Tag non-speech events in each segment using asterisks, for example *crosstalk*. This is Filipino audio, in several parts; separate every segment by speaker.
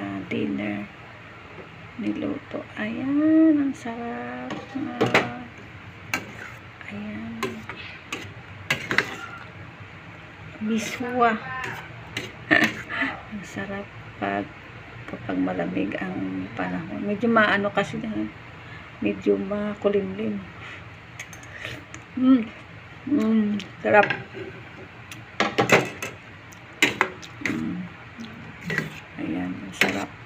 Speaker 1: na dinner niluto. Ayan, ang sarap. Ah, ayan. Biswa. *laughs* ang sarap pag kapag malamig ang panahon. Medyo maano kasi na medyo makulimlim. Mm. Mm, sarap. Mm. Ayan, ang sarap. Mm.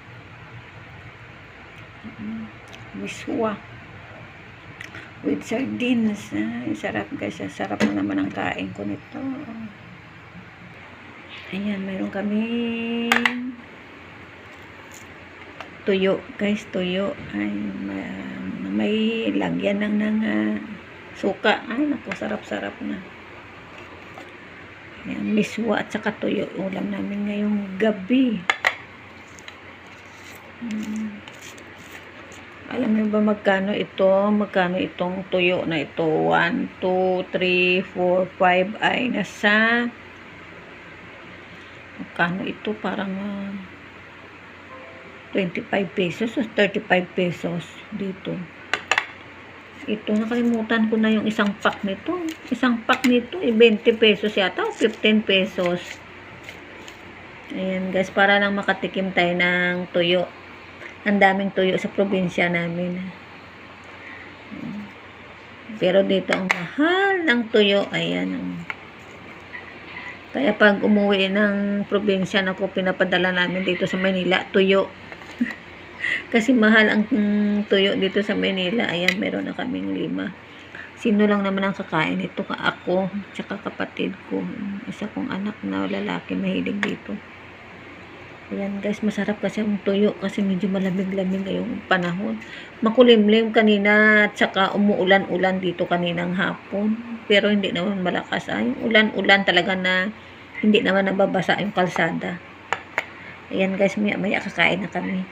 Speaker 1: Miswa. With sardines. Ay, sarap guys. Sarap na naman ang kain ko nito. Ayan, mayroon kami tuyo. Guys, tuyo. Ay, may, may lagyan lang ng ah, suka. Ay, naku, sarap-sarap na. Ayan, miswa at saka tuyo. Ulam namin ngayong gabi. Hmm. Alam niyo ba magkano ito? Magkano itong tuyo na ito? 1, 2, 3, 4, 5 ay nasa magkano ito? Parang ah, 25 pesos o 35 pesos dito. Ito, nakalimutan ko na yung isang pack nito. Isang pack nito, eh, 20 pesos yata o 15 pesos. Ayan guys, para lang makatikim tayo ng tuyo. Ang daming tuyo sa probinsya namin. Pero dito ang mahal ng tuyo. Ayan. Kaya pag umuwi ng probinsya na ko, pinapadala namin dito sa Manila, tuyo. *laughs* Kasi mahal ang tuyo dito sa Manila. Ayan, meron na kaming lima. Sino lang naman ang kakain ito? Ako, tsaka kapatid ko. Isa kong anak na lalaki mahilig dito. Ayan guys, masarap kasi ang tuyo kasi medyo malamig-lamig ngayong panahon. Makulimlim kanina at saka umuulan-ulan dito kaninang hapon. Pero hindi naman malakas. Ay, ulan-ulan talaga na hindi naman nababasa yung kalsada. Ayan guys, maya-maya kakain na kami.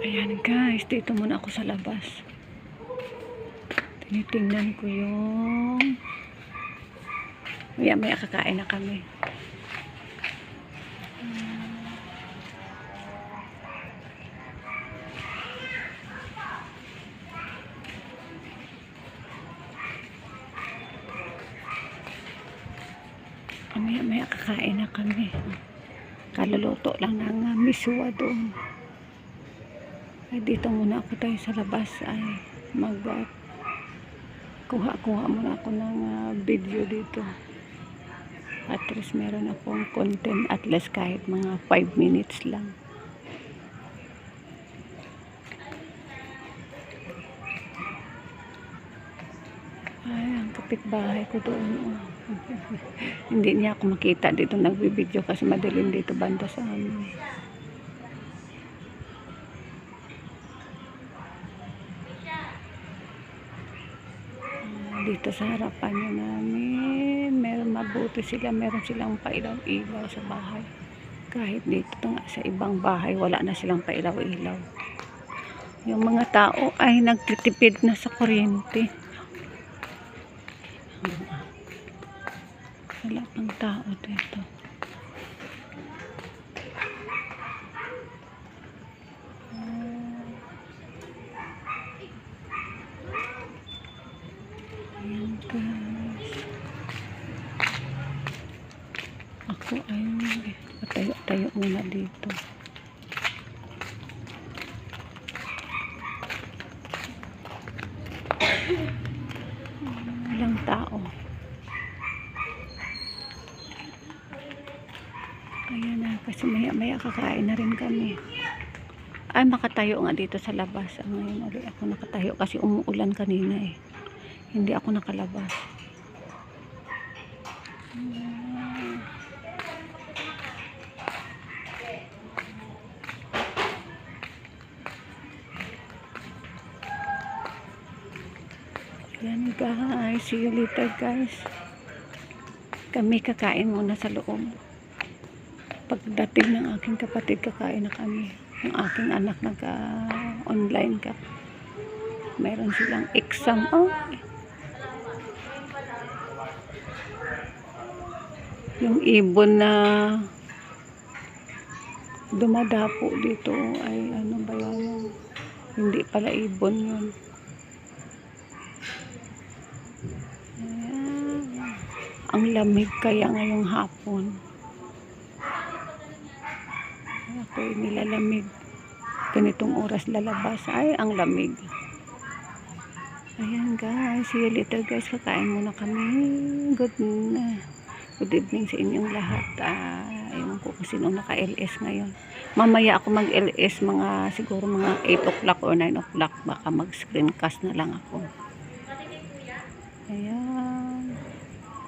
Speaker 1: Ayan guys, dito muna ako sa labas. Tinitingnan ko yung maya-maya kakain na kami. Maya maya kakain na kami. Kaluluto lang ng uh, miswa doon. Ay dito muna ako tayo sa labas ay mag uh, kuha-kuha muna ako ng uh, video dito. At least meron akong content at least kahit mga 5 minutes lang. Ay, ang kapitbahay ko doon. oh. *laughs* Hindi niya ako makita dito nagbibideo kasi madilim dito banda sa amin. Ah, Dito sa harapan niya namin, meron mabuti sila, meron silang pailaw-ilaw sa bahay. Kahit dito nga sa ibang bahay, wala na silang pailaw-ilaw. Yung mga tao ay nagtitipid na sa kuryente. Wala pang tao dito. Ayan guys. Ako ay patayo-tayo muna dito. Walang tao. Ayan na, kasi maya maya kakain na rin kami. Ay, makatayo nga dito sa labas. Ah, Ngayon ulit ako nakatayo kasi umuulan kanina eh. Hindi ako nakalabas. Ayan guys, see you later guys. Kami kakain muna sa loob pagdating ng aking kapatid kakain na kami yung aking anak nagka-online ka meron silang exam oh. yung ibon na
Speaker 2: dumadapo dito ay ano ba yan? Hindi pala ibon yun. Ayan. Ang lamig kaya ngayong hapon. Ako'y nilalamig. Ganitong oras lalabas. Ay, ang lamig. Ayan guys, see you later guys. Kakain muna kami. Good na. Good evening sa inyong lahat. Ah, ko kung sino naka-LS ngayon. Mamaya ako mag-LS mga siguro mga 8 o'clock or 9 o'clock. Baka mag-screencast na lang ako.